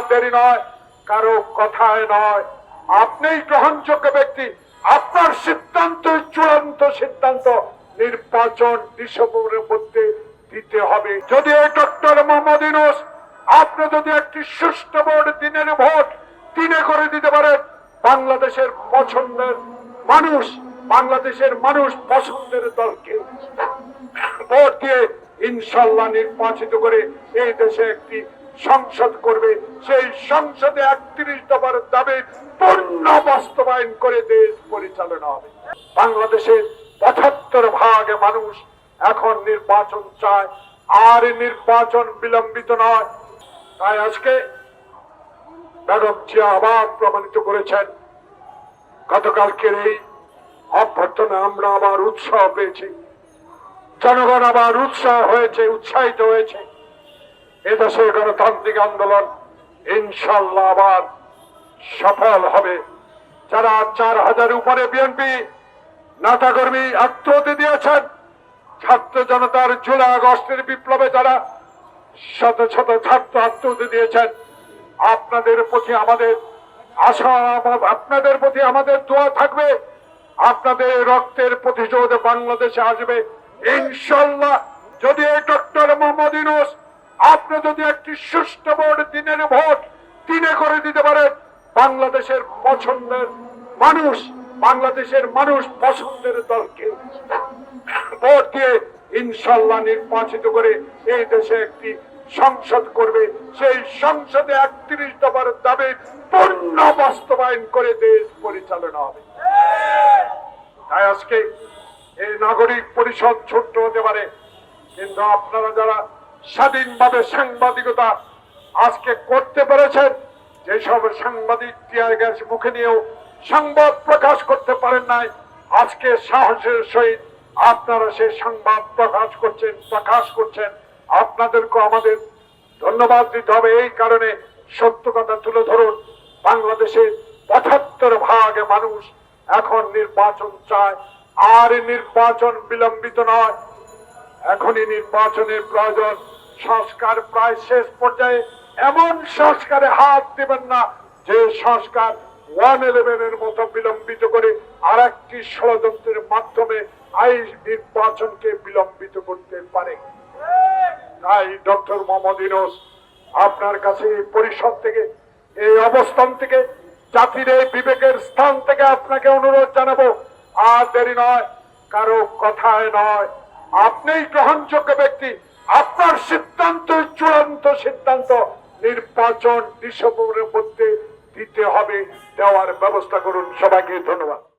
আর দেরি নয়, কারও কথায় নয়। আপনিই গ্রহণযোগ্য ব্যক্তি। আপনার সিদ্ধান্ত চূড়ান্ত সিদ্ধান্ত। নির্বাচন ডিসেম্বরের মধ্যে দিতে হবে। যদি ডক্টর মোহাম্মদ ইউনূস, আপনি যদি একটি সুষ্ঠু ভোট, দিনের ভোট দিনে করে দিতে পারেন, বাংলাদেশের পছন্দের মানুষ, বাংলাদেশের মানুষ পছন্দের দলকে ভোট দিয়ে ইনশাল্লাহ নির্বাচিত করে এই দেশে একটি সংসদ করবে, সেই সংসদে একত্রিশ দফার দাবি পূর্ণ বাস্তবায়ন করে দেশ পরিচালনা হবে। বাংলাদেশের পঁচাত্তর ভাগে মানুষ এখন নির্বাচন চায়, আর নির্বাচন বিলম্বিত নয়। তাই আজকে ম্যাডাম জিয়া আবার প্রমাণিত করেছেন গতকালকের এই অভ্যর্থনা আমরা আবার উৎসাহ পেয়েছি। জনগণ আবার উৎসাহ হয়েছে, উৎসাহিত হয়েছে। এদেশের গণতান্ত্রিক আন্দোলন ইনশাল্লাহ আবার সফল হবে। যারা চার হাজার উপরে বিএনপি নেতাকর্মী আত্মহতি দিয়েছেন, ছাত্র জনতার জুলাই আগস্টের বিপ্লবে যারা শত শত ছাত্র আত্মহতি দিয়েছেন, আপনাদের প্রতি আমাদের আশা, আপনাদের প্রতি আমাদের দোয়া থাকবে। আপনাদের রক্তের প্রতিশোধ বাংলাদেশে আসবে। ইনশাল্লাহ যদি ডক্টর দিনের ভোট করে দিতে পারেন বাংলাদেশের পছন্দের মানুষ, বাংলাদেশের মানুষ পছন্দের দলকে। ভোট দিয়ে ইনশাল্লাহ নির্বাচিত করে এই দেশে একটি সংসদ করবে। সেই সংসদে একত্রিশ দফার দাবি পূর্ণ বাস্তবায়ন করে দেশ পরিচালনা হবে। তাই আজকে এই নাগরিক পরিষদ ছোট্ট হতে পারে। কিন্তু আপনারা যারা স্বাধীনভাবে সাংবাদিকতা আজকে করতে পেরেছেন। যেসব সাংবাদিক টিয়ার গ্যাস মুখে নিয়েও সংবাদ প্রকাশ করতে পারেন নাই, আজকে সাহসের সহিত আপনারা সেই সংবাদ প্রকাশ করছেন প্রকাশ করছেন। আপনাদেরকে আমাদের ধন্যবাদ দিতে হবে। এই কারণে সত্য কথা তুলে ধরুন, বাংলাদেশের পঁচাত্তর ভাগে মানুষ এখন নির্বাচন চায়। আর নির্বাচন বিলম্বিত নয় এখনই নির্বাচনের প্রয়োজন। সংস্কার প্রায় শেষ পর্যায়ে। এমন সংস্কারে হাত দেবেন না যে সংস্কার ওয়ান ইলেভেনের মতো বিলম্বিত করে আর একটি ষড়যন্ত্রের মাধ্যমে আই নির্বাচনকে বিলম্বিত করতে পারে। তাই ডক্টর মোহাম্মদ ইনোস আপনার কাছে এই পরিষদ থেকে, এই অবস্থান থেকে, জাতির এই বিবেকের স্থান থেকে আপনাকে অনুরোধ জানাব। আর দেরি নয়, কারও কথায় নয় আপনিই গ্রহণযোগ্য ব্যক্তি। আপনার সিদ্ধান্ত চূড়ান্ত সিদ্ধান্ত। নির্বাচন ডিসেম্বরের মধ্যে দিতে হবে, দেওয়ার ব্যবস্থা করুন। সবাইকে ধন্যবাদ।